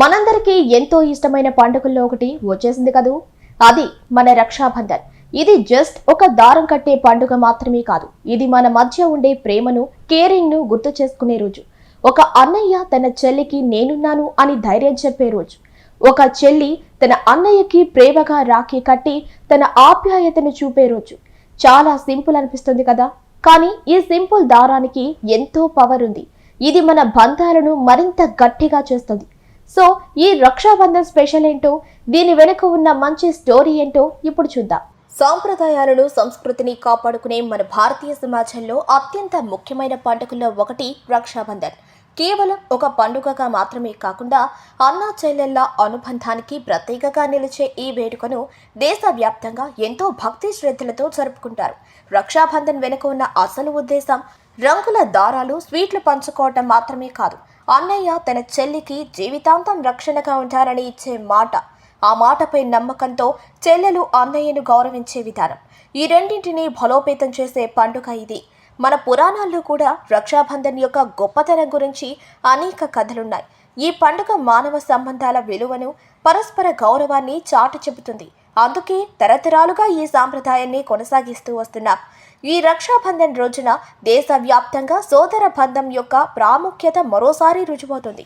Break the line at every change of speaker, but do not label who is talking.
మనందరికీ ఎంతో ఇష్టమైన పండుగల్లో ఒకటి వచ్చేసింది కదూ? అది మన రక్షాబంధన్. ఇది జస్ట్ ఒక దారం కట్టే పండుగ మాత్రమే కాదు. ఇది మన మధ్య ఉండే ప్రేమను కేరింగ్ను గుర్తు చేసుకునే రోజు. ఒక అన్నయ్య తన చెల్లికి నేనున్నాను అని ధైర్యం చెప్పే రోజు. ఒక చెల్లి తన అన్నయ్యకి ప్రేమగా రాఖీ కట్టి తన ఆప్యాయతను చూపే రోజు. చాలా సింపుల్ అనిపిస్తుంది కదా? కానీ ఈ సింపుల్ దారానికి ఎంతో పవర్ ఉంది. ఇది మన బంధాలను మరింత గట్టిగా చేస్తుంది. సో ఈ రక్షాబంధన్ స్పెషల్ ఏంటో దీని వెనుక ఉన్న మంచి స్టోరీ ఏంటో ఇప్పుడు చూద్దాం. సాంప్రదాయాలను సంస్కృతిని కాపాడుకునే మన భారతీయ సమాజంలో అత్యంత ముఖ్యమైన పండుగల్లో ఒకటి రక్షాబంధన్. కేవలం ఒక పండుగగా మాత్రమే కాకుండా అన్నా చెల్లెళ్ళ అనుబంధానికి ప్రత్యేకగా నిలిచే ఈ వేడుకను దేశవ్యాప్తంగా ఎంతో భక్తి శ్రద్ధలతో జరుపుకుంటారు. రక్షాబంధన్ వెనుక ఉన్న అసలు ఉద్దేశం రంగుల దారాలు స్వీట్లు పంచుకోవటం మాత్రమే కాదు అన్నయ్య తన చెల్లికి జీవితాంతం రక్షణగా ఉంటారని ఇచ్చే మాట. ఆ మాటపై నమ్మకంతో చెల్లెలు అన్నయ్యను గౌరవించే విధానం. ఈ రెండింటినీ బలోపేతం చేసే పండుగ ఇది. మన పురాణాల్లో కూడా రక్షాబంధన్ యొక్క గొప్పతనం గురించి అనేక కథలున్నాయి. ఈ పండుగ మానవ సంబంధాల విలువను పరస్పర గౌరవాన్ని చాటు చెబుతుంది. అందుకే తరతరాలుగా ఈ సాంప్రదాయాన్ని కొనసాగిస్తూ వస్తున్నాం. ఈ రక్షాబంధన్ రోజున దేశవ్యాప్తంగా సోదర బంధం యొక్క ప్రాముఖ్యత మరోసారి రుజువవుతుంది.